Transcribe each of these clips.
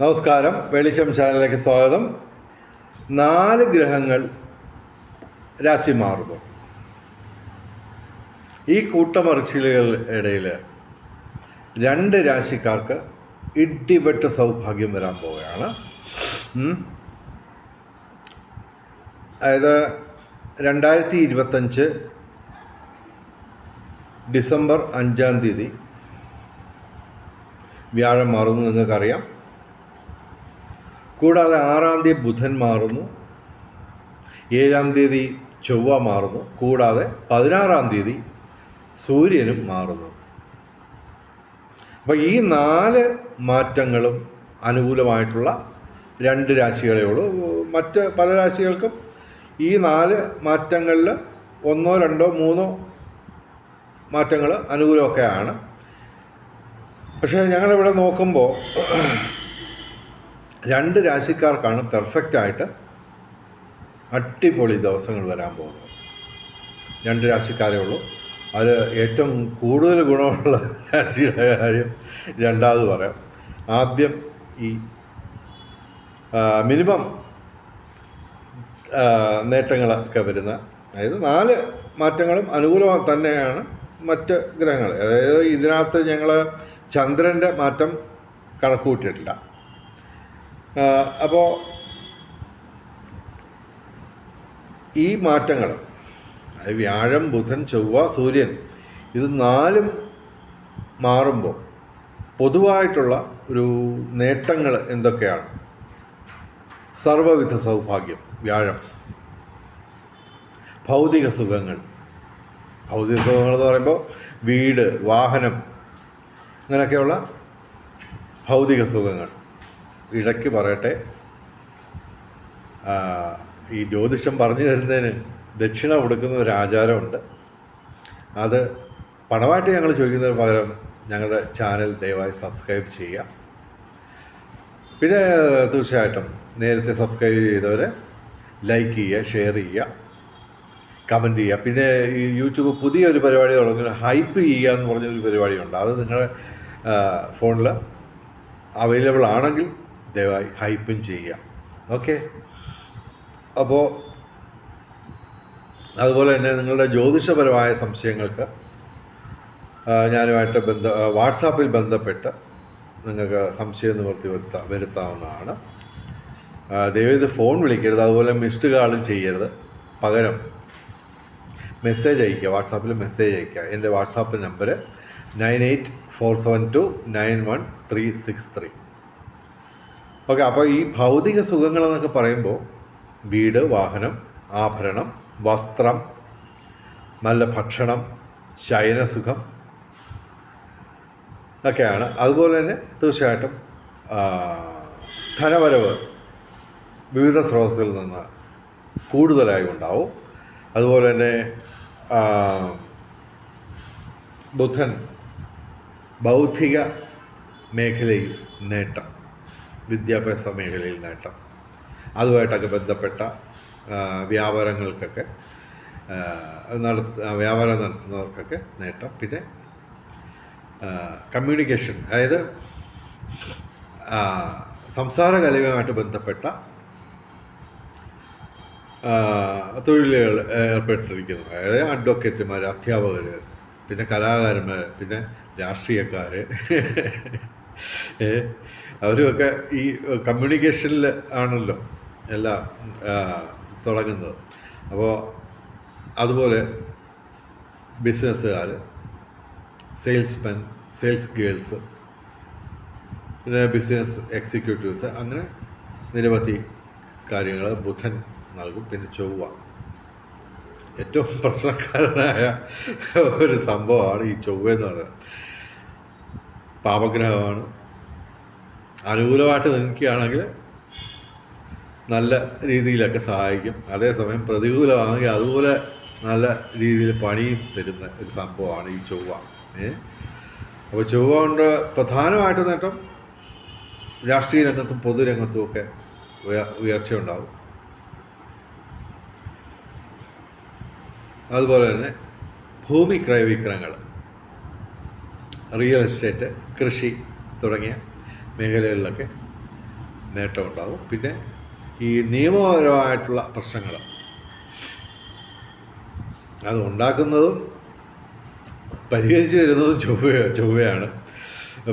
നമസ്കാരം. വെളിച്ചം ചാനലിലേക്ക് സ്വാഗതം. നാല് ഗ്രഹങ്ങൾ രാശി മാറുന്നു. ഈ കൂട്ടമറിച്ചിലുകൾ ഇടയിൽ രണ്ട് രാശിക്കാർക്ക് ഇടിവെട്ട് സൗഭാഗ്യം വരാൻ പോവുകയാണ്. അതായത് രണ്ടായിരത്തി ഇരുപത്തഞ്ച് ഡിസംബർ അഞ്ചാം തീയതി വ്യാഴം മാറുന്നു നിങ്ങൾക്കറിയാം. കൂടാതെ ആറാം തീയതി ബുധൻ മാറുന്നു. ഏഴാം തീയതി ചൊവ്വ മാറുന്നു. കൂടാതെ പതിനാറാം തീയതി സൂര്യനും മാറുന്നു. അപ്പോൾ ഈ നാല് മാറ്റങ്ങളും അനുകൂലമായിട്ടുള്ള രണ്ട് രാശികളേ ഉള്ളൂ. മറ്റ് പല രാശികൾക്കും ഈ നാല് മാറ്റങ്ങളിൽ ഒന്നോ രണ്ടോ മൂന്നോ മാറ്റങ്ങൾ അനുകൂലമൊക്കെയാണ്. പക്ഷേ ഞങ്ങളിവിടെ നോക്കുമ്പോൾ രണ്ട് രാശിക്കാർക്കാണ് പെർഫെക്റ്റ് ആയിട്ട് അടിപൊളി ദിവസങ്ങൾ വരാൻ പോകുന്നത്. രണ്ട് രാശിക്കാരേ ഉള്ളൂ. അതിൽ ഏറ്റവും കൂടുതൽ ഗുണമുള്ള രാശിയുടെ കാര്യം രണ്ടാമത് പറയാം. ആദ്യം ഈ മിനിമം നേട്ടങ്ങളൊക്കെ വരുന്ന അതായത് നാല് മാറ്റങ്ങളും അനുകൂലം തന്നെയാണ് മറ്റ് ഗ്രഹങ്ങൾ അതായത് ഇതിനകത്ത് ഞങ്ങൾ ചന്ദ്രന്റെ മാറ്റം കണക്ക് കൂട്ടിയിട്ടില്ല അപ്പോൾ ഈ മാറ്റങ്ങൾ വ്യാഴം ബുധൻ ചൊവ്വ സൂര്യൻ ഇത് നാലും മാറുമ്പോൾ പൊതുവായിട്ടുള്ള ഒരു നേട്ടങ്ങൾ എന്തൊക്കെയാണ്? സർവവിധ സൗഭാഗ്യം വ്യാഴം. ഭൗതിക സുഖങ്ങൾ. ഭൗതിക സുഖങ്ങൾ എന്ന് പറയുമ്പോൾ വീട് വാഹനം അങ്ങനെയൊക്കെയുള്ള ഭൗതിക സുഖങ്ങൾ. ഇടയ്ക്ക് പറയട്ടെ. ഈ ജ്യോതിഷം പറഞ്ഞു തരുന്നതിന് ദക്ഷിണ കൊടുക്കുന്ന ഒരു ആചാരമുണ്ട്. അത് പണമായിട്ട് ഞങ്ങൾ ചോദിക്കുന്നതിന് പകരം ഞങ്ങളുടെ ചാനൽ ദയവായി സബ്സ്ക്രൈബ് ചെയ്യുക. പിന്നെ തീർച്ചയായിട്ടും നേരത്തെ സബ്സ്ക്രൈബ് ചെയ്തവരെ ലൈക്ക് ചെയ്യുക ഷെയർ ചെയ്യുക കമന്റ് ചെയ്യുക. പിന്നെ ഈ യൂട്യൂബ് പുതിയൊരു പരിപാടി തുടങ്ങുന്ന ഹൈപ്പ് ചെയ്യുക എന്ന് പറഞ്ഞൊരു പരിപാടിയുണ്ട്. അത് നിങ്ങളുടെ ഫോണിൽ അവൈലബിൾ ആണെങ്കിൽ ദയവായി ഹൈപ്പും ചെയ്യുക ഓക്കെ? അപ്പോൾ അതുപോലെ തന്നെ നിങ്ങളുടെ ജ്യോതിഷപരമായ സംശയങ്ങൾക്ക് ഞാനുമായിട്ട് ബന്ധ വാട്സാപ്പിൽ ബന്ധപ്പെട്ട് നിങ്ങൾക്ക് സംശയം നിവർത്തി വരുത്ത വരുത്താവുന്നതാണ്. ആ, ദയവ് ഇത് ഫോൺ വിളിക്കരുത്. അതുപോലെ മിസ്ഡ് കാളും ചെയ്യരുത്. പകരം മെസ്സേജ് അയയ്ക്കുക. വാട്സാപ്പിൽ മെസ്സേജ് അയയ്ക്കുക. എന്റെ WhatsApp number nine eight four seven two nine one three six three. Okay അപ്പോൾ ഈ ഭൗതിക സുഖങ്ങളെന്നൊക്കെ പറയുമ്പോൾ വീട് വാഹനം ആഭരണം വസ്ത്രം നല്ല ഭക്ഷണം ശയനസുഖം ഒക്കെയാണ്. അതുപോലെ തന്നെ തീർച്ചയായിട്ടും ധനവരവ് വിവിധ സ്രോതസ്സിൽ നിന്ന് കൂടുതലായി ഉണ്ടാവും. അതുപോലെ തന്നെ ബുദ്ധൻ ബൗദ്ധിക മേഖലയിൽ നേട്ടം. വിദ്യാഭ്യാസ മേഖലയിൽ നേട്ടം. അതുമായിട്ടൊക്കെ ബന്ധപ്പെട്ട വ്യാപാരങ്ങൾക്കൊക്കെ നട നടത്ത വ്യാപാരം നടത്തുന്നവർക്കൊക്കെ നേട്ടം. പിന്നെ കമ്മ്യൂണിക്കേഷൻ അതായത് സംസാര കലയുമായിട്ട് ബന്ധപ്പെട്ട തൊഴിലുകൾ ഏർപ്പെട്ടിരിക്കുന്നു. അതായത് അഡ്വക്കേറ്റുമാർ അധ്യാപകർ പിന്നെ കലാകാരന്മാർ പിന്നെ രാഷ്ട്രീയക്കാർ അവരുമൊക്കെ ഈ കമ്മ്യൂണിക്കേഷനിൽ ആണല്ലോ എല്ലാം തുടങ്ങുന്നത്. അപ്പോൾ അതുപോലെ ബിസിനസ്സുകാർ സെയിൽസ്മെൻ സെയിൽസ് ഗേൾസ് പിന്നെ ബിസിനസ് എക്സിക്യൂട്ടീവ്സ് അങ്ങനെ നിരവധി കാര്യങ്ങൾ ബുധൻ നൽകും പിന്നെ ചൊവ്വ. ഏറ്റവും പ്രശ്നക്കാരനായ ഒരു സംഭവമാണ് ഈ ചൊവ്വ എന്ന് പറയുന്നത്. പാപഗ്രഹമാണ്. അനുകൂലമായിട്ട് നിൽക്കുകയാണെങ്കിൽ നല്ല രീതിയിലൊക്കെ സഹായിക്കും. അതേസമയം പ്രതികൂലമാണെങ്കിൽ അതുപോലെ നല്ല രീതിയിൽ പണിയും തരുന്ന ഒരു സംഭവമാണ് ഈ ചൊവ്വ. ഏ? അപ്പോൾ ചൊവ്വ കൊണ്ട് പ്രധാനമായിട്ട് നേട്ടം രാഷ്ട്രീയ രംഗത്തും പൊതുരംഗത്തും ഒക്കെ ഉയ- ഉയർച്ചയുണ്ടാവും. അതുപോലെ തന്നെ ഭൂമി ക്രയവിക്രയങ്ങൾ റിയൽ എസ്റ്റേറ്റ് കൃഷി തുടങ്ങിയ മേഖലകളിലൊക്കെ നേട്ടമുണ്ടാകും പിന്നെ ഈ നിയമപരമായിട്ടുള്ള പ്രശ്നങ്ങൾ. അത് ഉണ്ടാക്കുന്നതും പരിഹരിച്ചു വരുന്നതും ചൊവ്വ ചൊവ്വയാണ്.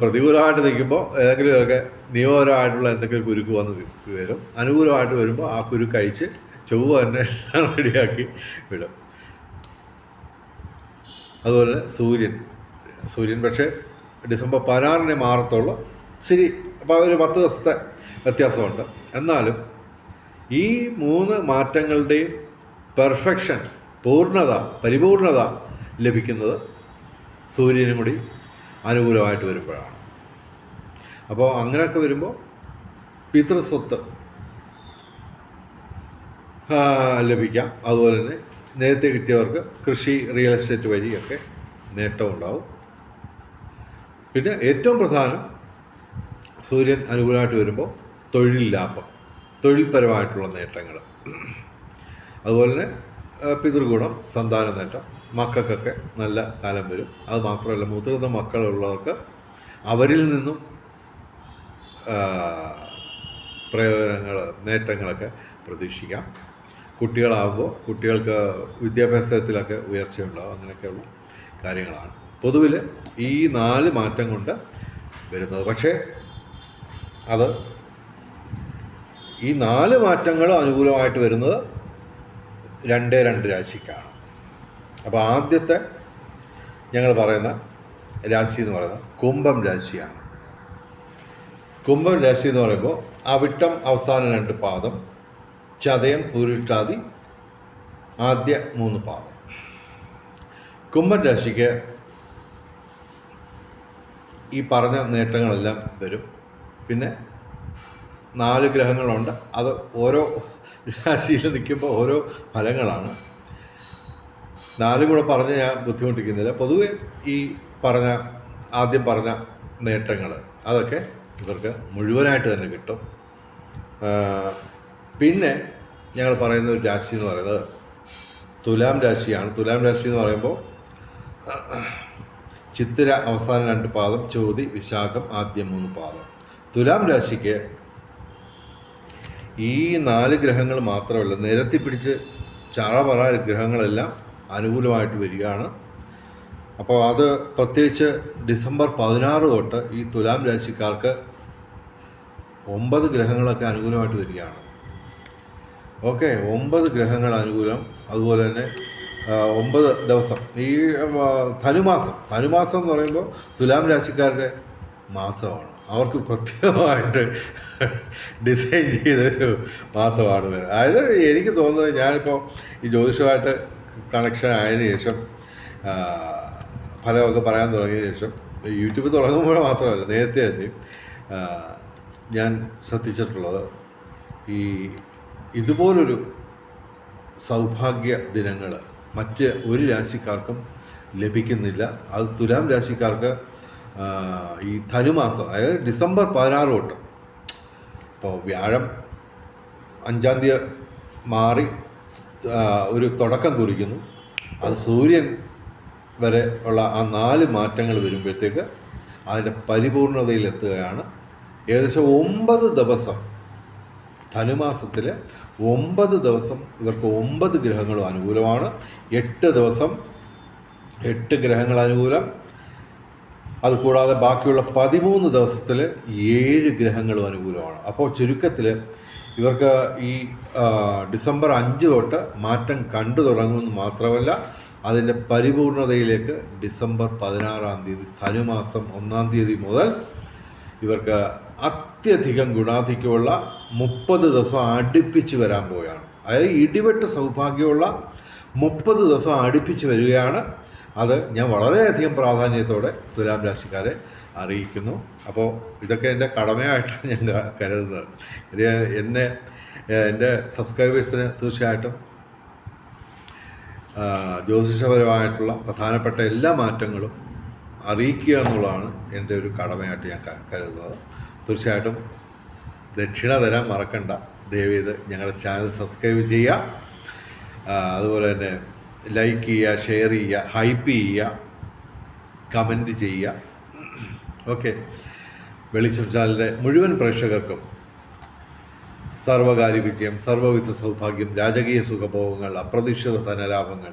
പ്രതികൂലമായിട്ട് നിൽക്കുമ്പോൾ ഏതെങ്കിലുമൊക്കെ നിയമപരമായിട്ടുള്ള എന്തെങ്കിലും കുരുക്ക് വന്ന് വരും. അനുകൂലമായിട്ട് വരുമ്പോൾ ആ കുരുക്ക് അഴിച്ച് ചൊവ്വ തന്നെ റെഡിയാക്കി വിടും. അതുപോലെ സൂര്യൻ. സൂര്യൻ പക്ഷേ ഡിസംബർ പതിനാറിനെ മാറത്തുള്ളൂ. ശരി അപ്പോൾ ഒരു പത്ത് ദിവസത്തെ വ്യത്യാസമുണ്ട്. എന്നാലും ഈ മൂന്ന് മാറ്റങ്ങളുടെയും പെർഫെക്ഷൻ പൂർണത പരിപൂർണത ലഭിക്കുന്നത് സൂര്യനും കൂടി അനുകൂലമായിട്ട് വരുമ്പോഴാണ്. അപ്പോൾ അങ്ങനെയൊക്കെ വരുമ്പോൾ പിതൃസ്വത്ത് ലഭിക്കാം. അതുപോലെ തന്നെ നേരത്തെ കിട്ടിയവർക്ക് കൃഷി റിയൽ എസ്റ്റേറ്റ് വഴിയൊക്കെ നേട്ടം ഉണ്ടാവും പിന്നെ ഏറ്റവും പ്രധാനം സൂര്യൻ അനുകൂലമായിട്ട് വരുമ്പോൾ തൊഴിൽ ലാഭം തൊഴിൽപരമായിട്ടുള്ള നേട്ടങ്ങൾ. അതുപോലെ തന്നെ പിതൃഗുണം സന്താന നേട്ടം മക്കൾക്കൊക്കെ നല്ല കാലം വരും. അത് മാത്രമല്ല മുതിർന്ന മക്കളുള്ളവർക്ക് അവരിൽ നിന്നും പ്രയോജനങ്ങൾ നേട്ടങ്ങളൊക്കെ പ്രതീക്ഷിക്കാം. കുട്ടികളാകുമ്പോൾ കുട്ടികൾക്ക് വിദ്യാഭ്യാസത്തിലൊക്കെ ഉയർച്ചയുണ്ടാകും അങ്ങനെയൊക്കെയുള്ള കാര്യങ്ങളാണ്. പൊതുവിൽ ഈ നാല് മാറ്റം കൊണ്ട് വരുന്നത്. പക്ഷേ അത് ഈ നാല് മാറ്റങ്ങൾ അനുകൂലമായിട്ട് വരുന്നത് രണ്ടേ രണ്ട് രാശിക്കാണ്. അപ്പോൾ ആദ്യത്തെ ഞങ്ങൾ പറയുന്ന രാശി എന്ന് പറയുന്നത് കുംഭം രാശിയാണ്. കുംഭം രാശി എന്ന് പറയുമ്പോൾ അവിട്ടം അവസാന രണ്ട് പാദം ചതയം പൂരിട്ടാതി ആദ്യ മൂന്ന് പാദം. കുംഭം രാശിക്ക് ഈ പറഞ്ഞ നേട്ടങ്ങളെല്ലാം വരും. പിന്നെ നാല് ഗ്രഹങ്ങളുണ്ട്. അത് ഓരോ രാശിയിൽ നിൽക്കുമ്പോൾ ഓരോ ഫലങ്ങളാണ്. നാലും കൂടെ പറഞ്ഞ് ഞാൻ ബുദ്ധിമുട്ടിക്കുന്നില്ല. പൊതുവെ ഈ പറഞ്ഞ ആദ്യം പറഞ്ഞ നേട്ടങ്ങൾ അതൊക്കെ ഇവർക്ക് മുഴുവനായിട്ട് തന്നെ കിട്ടും. പിന്നെ ഞങ്ങൾ പറയുന്ന ഒരു രാശി എന്ന് പറയുന്നത് തുലാം രാശിയാണ്. തുലാം രാശി എന്ന് പറയുമ്പോൾ ചിത്തിര അവസാന രണ്ട് പാദം ചോതി വിശാഖം ആദ്യം മൂന്ന് പാദം. തുലാം രാശിക്ക് ഈ നാല് ഗ്രഹങ്ങൾ മാത്രമല്ല നിരത്തി പിടിച്ച് ചാറപറ ഗ്രഹങ്ങളെല്ലാം അനുകൂലമായിട്ട് വരികയാണ്. അപ്പോൾ അത് പ്രത്യേകിച്ച് ഡിസംബർ പതിനാറ് തൊട്ട് ഈ തുലാം രാശിക്കാർക്ക് ഒമ്പത് ഗ്രഹങ്ങളൊക്കെ അനുകൂലമായിട്ട് വരികയാണ്. ഓക്കെ ഒമ്പത് ഗ്രഹങ്ങൾ അനുകൂലം അതുപോലെ തന്നെ ഒമ്പത് ദിവസം. ഈ ധനുമാസം. ധനുമാസം എന്ന് പറയുമ്പോൾ തുലാം രാശിക്കാരുടെ മാസമാണ്. അവർക്ക് പ്രത്യേകമായിട്ട് ഡിസൈൻ ചെയ്തൊരു മാസമാണ്. വരുന്നത് അതായത് എനിക്ക് തോന്നുന്നത് ഞാനിപ്പോൾ ഈ ജ്യോതിഷമായിട്ട് കണക്ഷൻ ആയതിനു ശേഷം ഫലമൊക്കെ പറയാൻ തുടങ്ങിയ ശേഷം യൂട്യൂബ് തുടങ്ങുമ്പോൾ മാത്രമല്ല നേരത്തെ തന്നെ ഞാൻ ശ്രദ്ധിച്ചിട്ടുള്ളത് ഈ ഇതുപോലൊരു സൗഭാഗ്യ ദിനങ്ങൾ മറ്റ് ഒരു രാശിക്കാർക്കും ലഭിക്കുന്നില്ല. അത് തുലാം രാശിക്കാർക്ക് ഈ ധനുമാസം അതായത് ഡിസംബർ പതിനാറ് തൊട്ട് ഇപ്പോൾ വ്യാഴം അഞ്ചാം തീയതി മാറി ഒരു തുടക്കം കുറിക്കുന്നു. അത് സൂര്യൻ വരെ ഉള്ള ആ നാല് മാറ്റങ്ങൾ വരുമ്പോഴത്തേക്ക് അതിന്റെ പരിപൂർണതയിലെത്തുകയാണ്. ഏകദേശം ഒമ്പത് ദിവസം ധനുമാസത്തിൽ ഒമ്പത് ദിവസം ഇവർക്ക് ഒമ്പത് ഗ്രഹങ്ങളും അനുകൂലമാണ്. എട്ട് ദിവസം എട്ട് ഗ്രഹങ്ങൾ അനുകൂലം. അതുകൂടാതെ ബാക്കിയുള്ള പതിമൂന്ന് ദിവസത്തിൽ ഏഴ് ഗ്രഹങ്ങളും അനുകൂലമാണ്. അപ്പോൾ ചുരുക്കത്തിൽ ഇവർക്ക് ഈ ഡിസംബർ അഞ്ച് തൊട്ട് മാറ്റം കണ്ടു തുടങ്ങുമെന്ന് മാത്രമല്ല അതിന്റെ പരിപൂർണതയിലേക്ക് ഡിസംബർ പതിനാറാം തീയതി ധനുമാസം ഒന്നാം തീയതി മുതൽ ഇവർക്ക് അത്യധികം ഗുണാധിക്യമുള്ള മുപ്പത് ദിവസം അടുപ്പിച്ച് വരാൻ പോവുകയാണ്. അതായത് ഇടിവെട്ട സൗഭാഗ്യമുള്ള മുപ്പത് ദിവസം അടുപ്പിച്ച് വരികയാണ്. അത് ഞാൻ വളരെയധികം പ്രാധാന്യത്തോടെ തുലാം രാശിക്കാരെ അറിയിക്കുന്നു. അപ്പോൾ ഇതൊക്കെ എന്റെ കടമയായിട്ടാണ് ഞാൻ കരുതുന്നത്. എന്നെ എന്റെ സബ്സ്ക്രൈബേഴ്സിന് തീർച്ചയായിട്ടും ജ്യോതിഷപരമായിട്ടുള്ള പ്രധാനപ്പെട്ട എല്ലാ മാറ്റങ്ങളും അറിയിക്കുക എന്നുള്ളതാണ് എന്റെ ഒരു കടമയായിട്ട് ഞാൻ കരുതുന്നത്. തീർച്ചയായിട്ടും ദക്ഷിണ തരാൻ മറക്കണ്ട. ദയവേത് ഞങ്ങളുടെ ചാനൽ സബ്സ്ക്രൈബ് ചെയ്യുക. അതുപോലെ തന്നെ ലൈക്ക് ചെയ്യുക ഷെയർ ചെയ്യുക ഹൈപ്പ് ചെയ്യുക കമന്റ് ചെയ്യുക. ഓക്കെ വെളിച്ചം ചാനലിന്റെ മുഴുവൻ പ്രേക്ഷകർക്കും സർവകാര്യ വിജയം സർവവിധ സൗഭാഗ്യം രാജകീയ സുഖഭോഗങ്ങൾ അപ്രതീക്ഷിത ധനലാഭങ്ങൾ